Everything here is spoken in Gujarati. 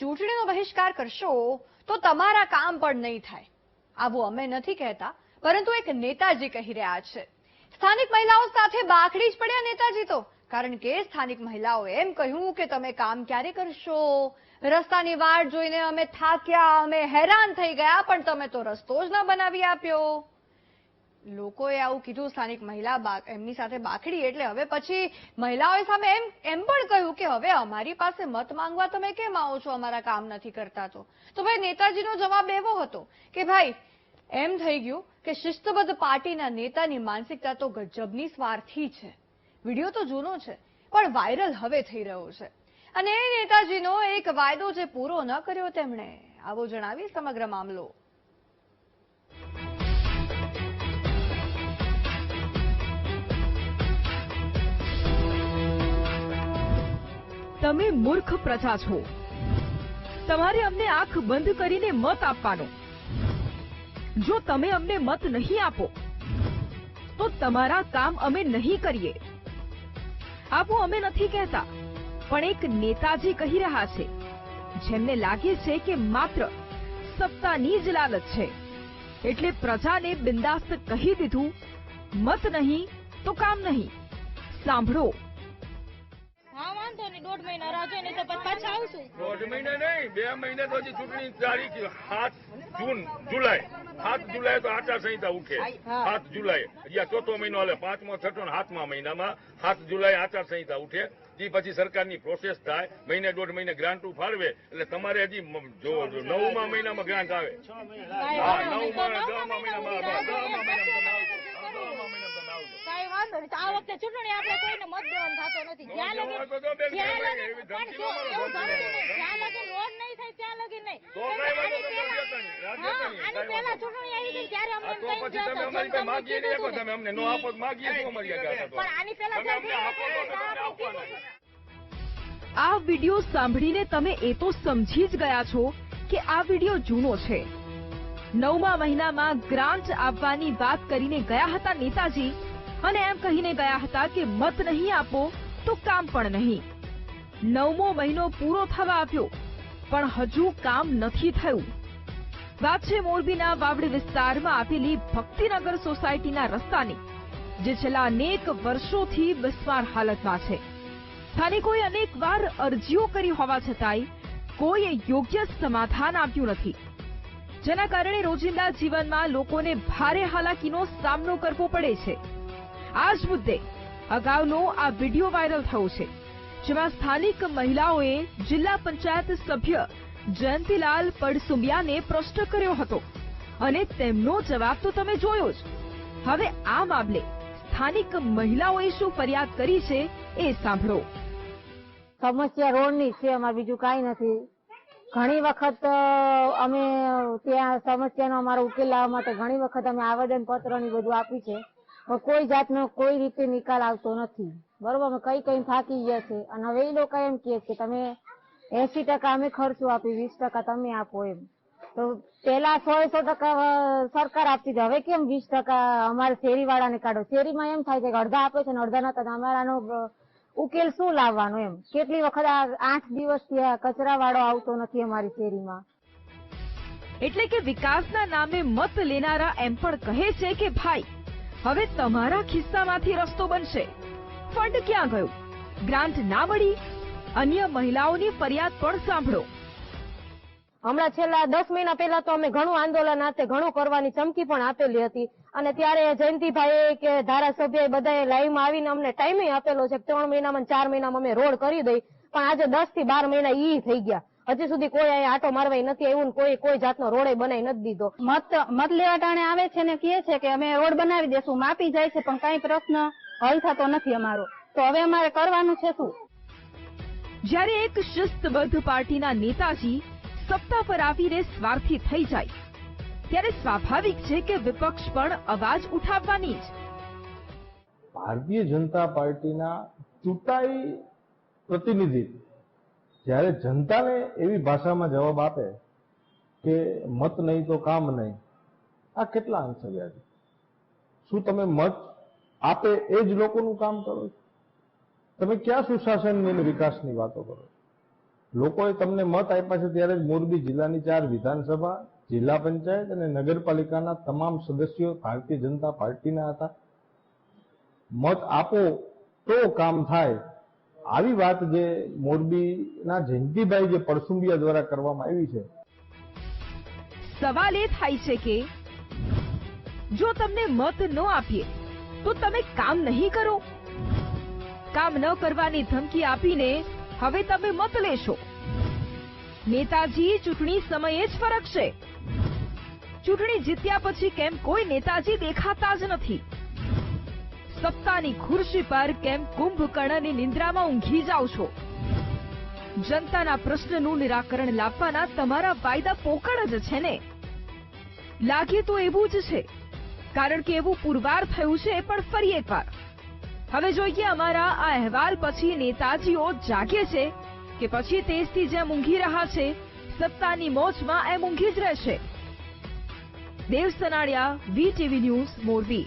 ચૂંટણીનો બહિષ્કાર કરશો, તો તમારા કામ પણ નહીં થાય. આવું અમે નથી કહેતા, પરંતુ એક નેતાજી કહી રહ્યા છે. સ્થાનિક મહિલાઓ સાથે બાખડી જ પડ્યા નેતાજી તો, કારણ કે સ્થાનિક મહિલાઓએ એમ કહ્યું કે તમે કામ ક્યારે કરશો? રસ્તાની વાટ જોઈને અમે થાક્યા, અમે હેરાન થઈ ગયા, પણ તમે તો રસ્તો જ ન બનાવી આપ્યો. લોકોએ આવું કીધું, સ્થાનિક મહિલા એમની સાથે બાખડી એટલે હવે પછી મહિલાઓએ સામે એમ એમ પણ કહ્યું કે હવે અમારી પાસે મત માંગવા તમે કેમ આવો છો? અમારા કામ નથી કરતા તો. તો ભાઈ નેતાજીનો જવાબ એવો હતો કે ભાઈ, એમ થઈ ગયું કે શિસ્તબદ્ધ પાર્ટીના નેતાની માનસિકતા તો ગજબની સ્વાર્થી છે. વીડિયો તો જૂનો છે, પણ વાયરલ હવે થઈ રહ્યો છે. અને એ નેતાજીનો એક વાયદો જે પૂરો ન કર્યો તેમણે, આવો જણાવી સમગ્ર મામલો. તમે મૂર્ખ પ્રજા છો. તમારે અમને આંખ બંધ કરીને મત આપવાનો. જો તમે અમને મત નહીં આપો, તો તમારા કામ અમે નહીં કરીએ. આપો અમે નથી કહેતા, પણ એક નેતાજી કહી રહ્યા છે, જેમને લાગે છે કે માત્ર સત્તાની જ લાલચ છે. એટલે પ્રજાને બિંદાસ્ત કહી દીધું, મત નહીં તો કામ નહીં. સાંભળો. દોઢ મહિના રાહ જોઈને તો પાછા આવશું. દોઢ મહિના નહીં બે મહિના તો હજી ચૂંટણી તારીખ સાત જૂન જુલાઈ. સાત જુલાઈ તો આચારસંહિતા ઉઠે સાત જુલાઈ યા ચોથો મહિનો હાલે. પાંચમો છઠ્ઠો સાતમા મહિનામાં સાત જુલાઈ આચારસંહિતા ઉઠે. તે પછી સરકારની પ્રોસેસ થાય. મહિને દોઢ મહિને ગ્રાન્ટ ફાળવે એટલે તમારે હજી મ- જો નવમા મહિનામાં ગ્રાન્ટ આવે. હા નવમા મહિનામાં કાંઈ વાંધો નહીં. આ વખતે ચૂંટણી આપણે કોઈને મત દેવાનું થતો નથી. જ્યાં લગી જ્યાં લગી પણ જો એવું ધમકી નહીં. જ્યાં લગી રોડ નહીં થાય ત્યાં લગી નહીં. આની પહેલા-. ચૂંટણી આવી ગઈ ત્યારે અમને કંઈ જતો તમે અમને નો આપો માગીએ તો અમારી પણ આની પહેલા. આ વિડિયો સાંભળીને તમે એ તો સમજી જ ગયા છો કે આ વિડિયો જૂનો છે. નવમા મહિનામાં ગ્રાન્ટ આપવાની વાત કરીને ગયા હતા નેતાજી. અને એમ કહીને ગયા હતા કે મત નહીં આપો તો કામ પણ નહીં. નવમો મહિનો પૂરો થવા આવ્યો, પણ હજુ કામ નથી થયું. વાત છે મોરબીના વાવડી વિસ્તારમાં આવેલી ભક્તિનગર સોસાયટીના રસ્તાની, જે છેલ્લા અનેક વર્ષોથી બિસ્માર હાલતમાં છે. સ્થાનિકોએ અનેક વાર અરજીઓ કરી હોવા છતાંય કોઈ યોગ્ય સમાધાન આપ્યું નથી. જેના કારણે રોજિંદા જીવનમાં લોકોને ભારે હાલાકીનો સામનો કરવો પડે છે. આ જ મુદ્દે અગાઉનો આ વીડિયો વાયરલ થયો છે, જેમાં સ્થાનિક મહિલાઓએ જિલ્લા પંચાયત સભ્ય જયંતિલાલ પડસુમિયાને પ્રશ્ન કર્યો હતો અને તેમનો જવાબ તો તમે જોયો જ. હવે આ મામલે સ્થાનિક મહિલાઓએ શું ફરિયાદ કરી છે એ સાંભળો. સમસ્યા રોડની છે અમારે બીજું કાંઈ નથી. ઘણી વખત અમે ત્યાં સમસ્યાનો અમારો ઉકેલ લાવવા માટે ઘણી વખત અમે આવેદન પત્ર ને બધું આપ્યું છે. કોઈ જાતનો કોઈ રીતે નિકાલ આવતો નથી. બરોબર, અમે કઈ કઈ થાકી ગયા છે. અને હવે એ લોકો એમ કહે છે તમે એસી ટકા અમે ખર્ચો આપી વીસ ટકા તમે આપો એમ. તો પેલા સો સો ટકા સરકાર આપતી હતી. હવે કેમ વીસ ટકા અમારે શેરી વાળાને કાઢો? શેરીમાં એમ થાય છે કે અડધા આપે છે ને અડધા નતા. અમારાનો ઉકેલ શું લાવવાનો એમ? કેટલી વખત આઠ દિવસથી કચરા વાળો આવતો નથી અમારી શેરીમાં. એટલે કે વિકાસના નામે મત લેનારા એમ પણ કહે છે કે ભાઈ હવે તમારા ખિસ્સામાંથી રસ્તો બનશે. ફંડ ક્યાં ગયું? ગ્રાન્ટ ના મળી? અન્ય મહિલાઓની ફરિયાદ પણ સાંભળો. હમણાં છેલ્લા દસ મહિના પહેલા તો અમે ઘણું આંદોલન હાથે ઘણું કરવાની ચમકી પણ આપેલી હતી. અને ત્યારે જયંતિભાઈ કે ધારાસભ્ય બધાએ લાઈવમાં આવીને અમને ટાઈમે આપેલો છે ત્રણ મહિનામાં ચાર મહિનામાં અમે રોડ કરી દઈ. પણ આજે દસથી બાર મહિના ઈ થઈ ગયા. હજી સુધી કોઈ અહીંયા આટો મારવાય નથી આવ્યું ને કોઈ કોઈ જાતનો રોડે બનાવી નથી દીધો. મત મત લેવા ટાણે આવે છે ને કહે છે કે અમે રોડ બનાવી દેશું માપી જાય છે પણ કઈ પ્રશ્ન હલ થતો નથી અમારો. તો હવે અમારે કરવાનું છે શું? જ્યારે એક શિસ્તબદ્ધ પાર્ટીના નેતાજી સત્તા પર આવીને સ્વાર્થી થઈ જાય ત્યારે સ્વાભાવિક છે કે વિપક્ષ પણ અવાજ ઉઠાવવાની જ. ભારતીય જનતા પાર્ટીના ચૂંટાઈ પ્રતિનિધિ જ્યારે જનતાને એવી ભાષામાં જવાબ આપે કે મત નહીં તો કામ નહીં, આ કેટલા અંશે વ્યાજ શું તમે મત આપે એ જ લોકોનું કામ કરો છો? તમે ક્યાં સુશાસનની અને વિકાસની વાતો કરો લોકોએ તમને મત આપ્યા છે ત્યારે મોરબી જિલ્લાની ચાર વિધાનસભા, જિલ્લા પંચાયત અને નગરપાલિકાના તમામ સદસ્યો ભારતીય જનતા પાર્ટીના હતા. મત આપો તો કામ થાય આવી વાત જે મોરબીના જયંતિભાઈ જે પરસુંબિયા દ્વારા કરવામાં આવી છે. સવાલ એ થાય છે કે, જો તમને મત ન આપીએ, તો તમે કામ નહીં કરો. કામ ન કરવાની ધમકી આપીને હવે તમે મત લેશો. નેતાજી, ચૂંટણી સમયે જ ફરક છે. ચૂંટણી જીત્યા પછી કેમ કોઈ નેતાજી દેખાતા જ નથી? સત્તાની ખુરશી પર કેમ કુંભકર્ણની નિંદ્રામાં ઊંઘી જાઓ છો? જનતાના પ્રશ્નનું નિરાકરણ લાવવાના તમારા વાયદા પોકળ જ છે ને? લાગે તો એવું જ છે. કારણ કે એવું પુરવાર થયું છે, પણ ફરી એકવાર. હવે જોઈએ અમારા આ અહેવાલ પછી નેતાજીઓ જાગે છે કે પછી તેજથી જેમ ઊંઘી રહ્યા છે, સત્તાની મોજમાં એમ ઊંઘી જ રહેશે. Dev Sanadiya VTV news, Morbi.